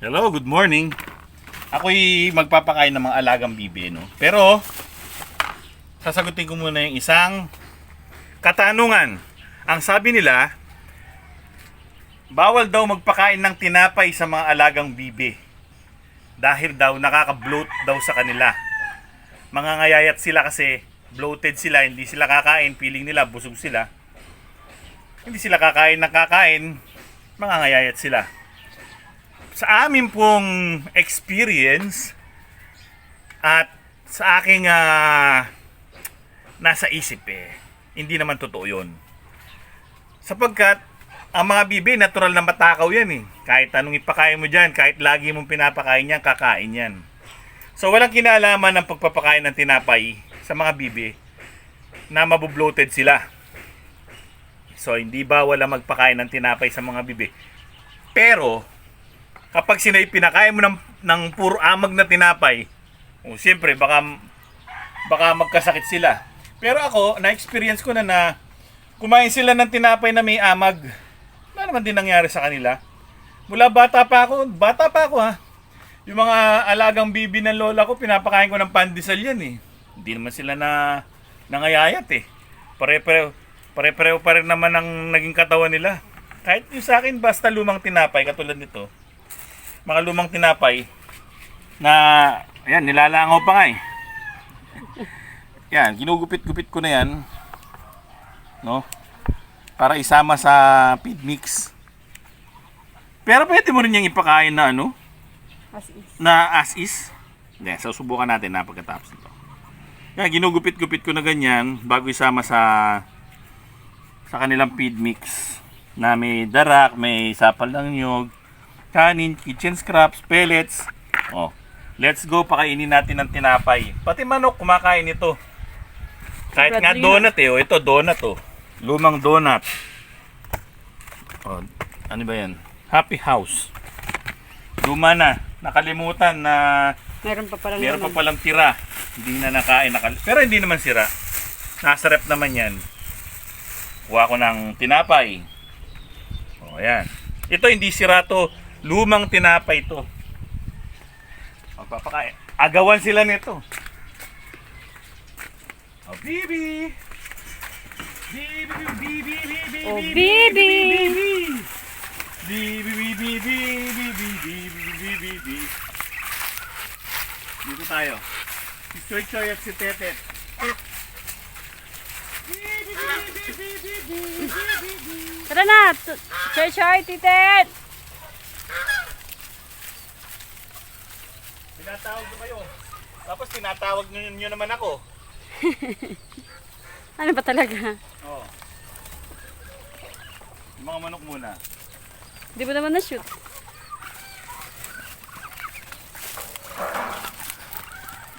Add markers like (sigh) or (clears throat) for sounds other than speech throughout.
Hello, good morning. Ako'y magpapakain ng mga alagang bibi, no? Pero, sasagutin ko muna yung isang katanungan. Ang sabi nila, bawal daw magpakain ng tinapay sa mga alagang bibi. Dahil daw nakaka-bloat daw sa kanila. Mga ngayayat sila kasi bloated sila, hindi sila kakain, feeling nila busog sila. Hindi sila kakain ng kakain, mga ngayayat sila sa amin pong experience at sa aking ah, nasa isip eh, hindi naman totoo yun. Sapagkat, ang mga bibi, natural na matakaw yan eh. Kahit anong ipakain mo dyan, kahit lagi mong pinapakain yan, kakain yan. So, walang kinalaman ng pagpapakain ng tinapay sa mga bibi na mabubloated sila. So, hindi ba wala magpakain ng tinapay sa mga bibi? Pero, kapag sinay pinakain mo ng, ng puro amag na tinapay, oh, siyempre baka baka magkasakit sila. Pero ako, na-experience ko na na kumain sila ng tinapay na may amag. Wala naman din nangyari sa kanila. Mula bata pa ako, bata pa ako ha. Yung mga alagang bibi ng lola ko, pinapakain ko ng pandesal yan eh. Hindi naman sila na nangayayat eh. Pare-pareho, pare-pareho pa rin naman ang naging katawan nila. Kahit yung sa akin, basta lumang tinapay, katulad nito, mga lumang tinapay na ayan nilalangaw pa nga eh. Yan, ginugupit-gupit ko na yan. No? Para isama sa feed mix. Pero pwede mo rin yung ipakain na ano, As is. na as is. Hindi, so subukan natin na pagkatapos nito. Yan, ginugupit-gupit ko na ganyan bago isama sa sa kanilang feed mix na may darak, may sapal ng nyog, kanin, kitchen scraps, pellets. Oh, let's go, pakainin natin ng tinapay. Pati manok, kumakain ito. Kahit nga donut eh, oh, ito donut oh. Lumang donut. Oh, ano ba yan? Happy House. Luma na. Nakalimutan na Meron pa palang meron pa palang tira. Hindi na nakain. Nakal Pero hindi naman sira. Nasa rep naman yan. Kuha ko ng tinapay. O, ayan. Ito hindi sira to. Lumang tinapay to. Magpapakain. Agawan sila nito. Oh, bibi! Bibi, bibi, bibi, bibi, Oh, bibi, bibi! bibi. Bibi, bibi, bibi, bibi, bibi, bibi. Dito tayo. Si Choy Choy at si Tetet. Tara na! Choy choy, titet! Tinatawag ko kayo. Tapos tinatawag nyo, nyo naman ako. (laughs) Ano ba talaga? Oo. Yung mga manok muna. Di mo naman na-shoot.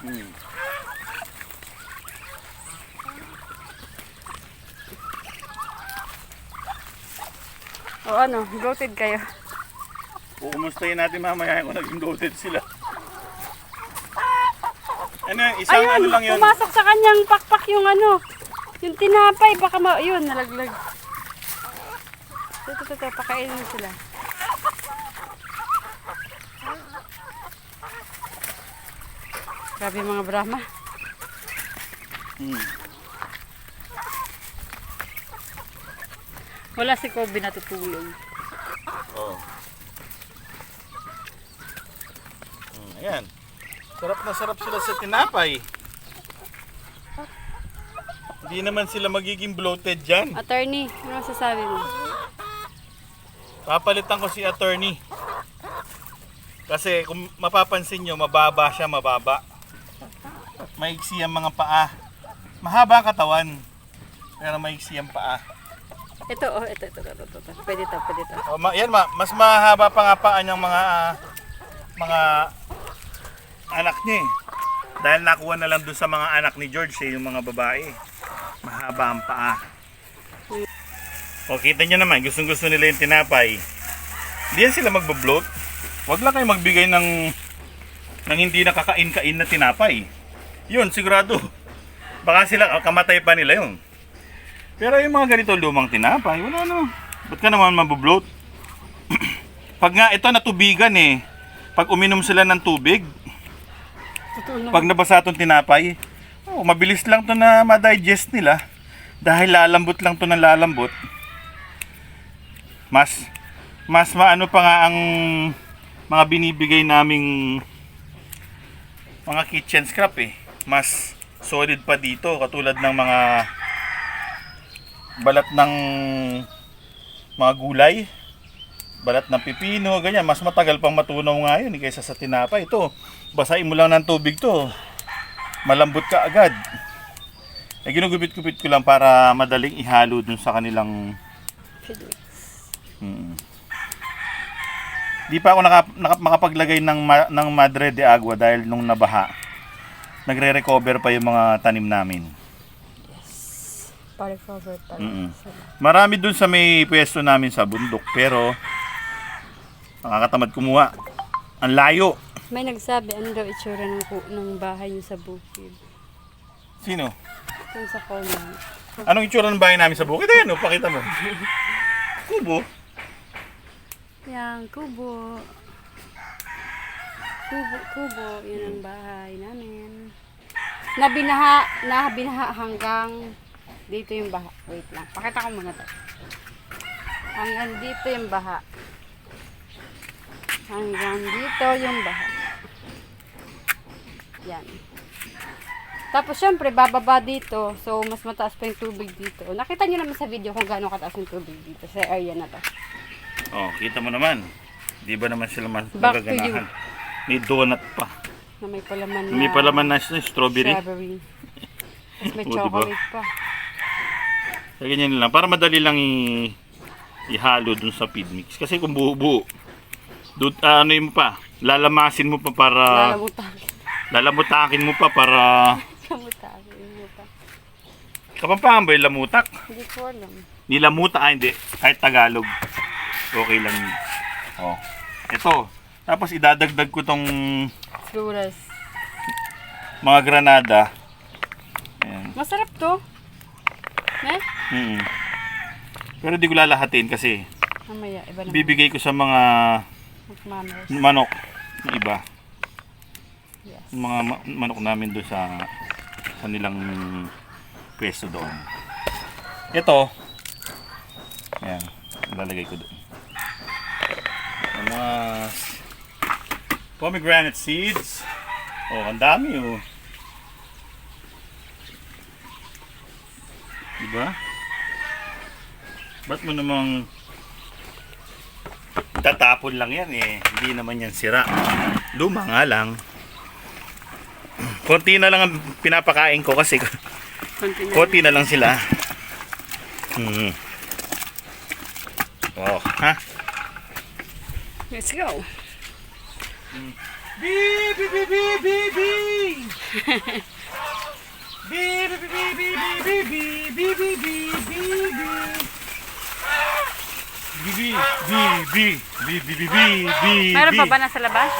Hmm. O ano, bloated kayo. Kukumustahin natin mamaya kung naging loaded sila. Ano yun? Isang Ayun, ano lang yun? pumasok sa kanyang pakpak yung ano. Yung tinapay, baka ma... Yun, nalaglag. Ito, ito, ito, pakainin sila. Grabe mga Brahma. Hmm. Wala si Kobe natutulog. Oo. Hmm, ayan. Sarap na sarap sila sa tinapay. Hindi naman sila magiging bloated dyan. Attorney, ano masasabi mo? Papalitan ko si attorney. Kasi kung mapapansin nyo, mababa siya, mababa. Maiksi ang mga paa. Mahaba ang katawan. Pero maiksi ang paa. Ito, oh, ito, ito, ito, ito, ito. Pwede to, pwede to. O, ma- yan, ma- mas mahaba pa nga paa ng mga ah, mga anak niya eh. Dahil nakuha na lang dun sa mga anak ni George eh, yung mga babae. Mahaba ang paa. O kita nyo naman, gustong gusto nila yung tinapay. Hindi yan sila magbabloat. Huwag lang kayo magbigay ng ng hindi nakakain-kain na tinapay. Yun, sigurado. (laughs) Baka sila, kamatay pa nila yun. Pero yung mga ganito lumang tinapay, wala no. Ba't ka naman mabubloat? (clears throat) Pag nga ito natubigan eh, pag uminom sila ng tubig, Pag nabasa itong tinapay, oh, mabilis lang to na ma-digest nila. Dahil lalambot lang to ng lalambot. Mas, mas maano pa nga ang mga binibigay naming mga kitchen scrap eh. Mas solid pa dito katulad ng mga balat ng mga gulay, balat ng pipino, ganyan. Mas matagal pang matunaw nga yun eh, kaysa sa tinapay. Ito, basahin mo lang ng tubig to. Malambot ka agad. Eh, ginugupit-gupit ko lang para madaling ihalo dun sa kanilang Feed mix. Mm. Di pa ako naka, naka, makapaglagay ng, ma, ng Madre de Agua dahil nung nabaha, nagre-recover pa yung mga tanim namin. Para cover pala. Mm-mm. Marami dun sa may pwesto namin sa bundok, pero nakakatamad kumuha. Ang layo. May nagsabi, ano daw itsura ng, ku- ng bahay niyo sa bukid. Sino? Yung sa comment. Anong itsura ng bahay namin sa bukid? Ayan, oh, pakita mo. Kubo. Yan, kubo. Kubo, kubo. Yan ang bahay namin. Nabinaha, nabinaha hanggang dito yung baha. Wait lang. Pakita ko muna to. Hanggang dito yung baha. Hanggang dito yung baha. Yan. Tapos syempre bababa dito. So mas mataas pa yung tubig dito. Nakita niyo naman sa video kung gaano kataas yung tubig dito sa area na to. Oh, kita mo naman. Di ba naman sila man Back magaganahan? May donut pa. Na may palaman na May palaman na strawberry. strawberry. Tapos may (laughs) O, diba? chocolate pa. So, ganyan lang. Para madali lang i- ihalo dun sa feed mix. Kasi kung buo-buo, dun, ah, ano mo pa, lalamasin mo pa para, Lalamutakin. lalamutakin mo pa para, Lamutakin mo pa. kapampangan ba yung lamutak? Hindi ko alam. Nilamuta, ah hindi, kahit Tagalog. Okay lang yun. Oh. Ito. Tapos idadagdag ko tong Flores. mga granada. Ayan. Masarap to. Ne? Mm. Pero di ko lalahatin kasi Mamaya, iba naman. bibigay ko sa mga Magmamers. manok na iba. Yes. Yung mga ma- manok namin doon sa kanilang pwesto doon. Ito, ayan, lalagay ko doon. Yung mga pomegranate seeds. Oh, ang dami oh. Diba? Ba't mo namang tatapon lang yan eh. Hindi naman yan sira. Luma nga lang. Konti na lang ang pinapakain ko kasi Konti na. lang sila. Hmm. Oh, ha? Let's go. Bi bi bi bi bi bi. Bi bi bi bi bi bi bi bi bi bi bi bi. Bibi, bibi, bibi, bibi, bibi. Meron pa ba nasa labas?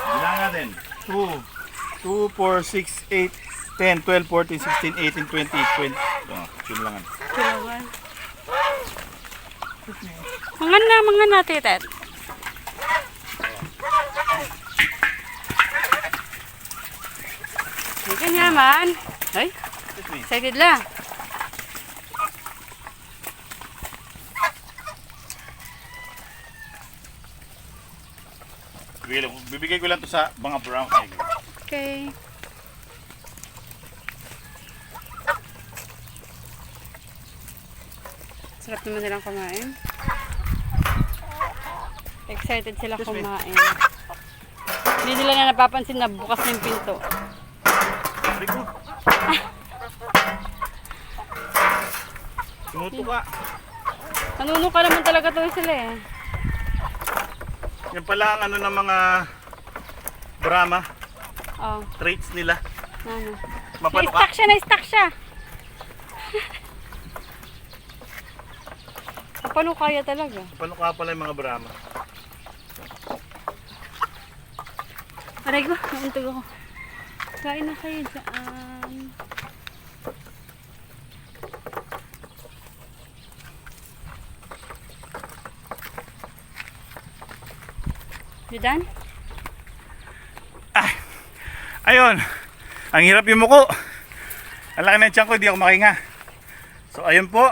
Bilang natin. 2, 2, 4, 6, 8, 10, 12, 14, 16, 18, 20, 20. Oh, simulangan. Simulangan. Mga na, mga na, titet. Ganyan man. Ay, excited lang. Lang- bibigay ko lang to sa mga brown egg. Okay. Sarap naman nilang kumain. Excited sila kumain. Hindi nila na napapansin na bukas na yung pinto. (laughs) Tumuto ka. Nanuno ka naman talaga to sila eh. Yan pala ang ano ng mga Brahma Oh, traits nila. ano. Mapano Na-stuck ka? siya, na-stuck siya. Kaya talaga? Mapano ka pala yung mga Brahma? Aray ko, nauntog ako. Kain na kayo dyan. You done? Ayun. Ang hirap yung muko. Ang laki ng tiyan ko, hindi ako makahinga. So ayun po.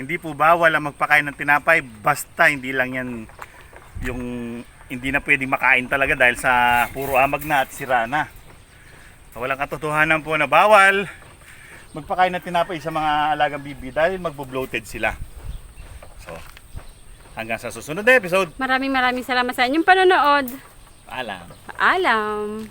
Hindi po bawal ang magpakain ng tinapay. Basta hindi lang yan yung hindi na pwedeng makain talaga dahil sa puro amag na at sira na. So, walang katotohanan po na bawal magpakain ng tinapay sa mga alagang bibi dahil magbo-bloated sila. So, hanggang sa susunod na episode. Maraming maraming salamat sa inyong panonood. Paalam. Paalam.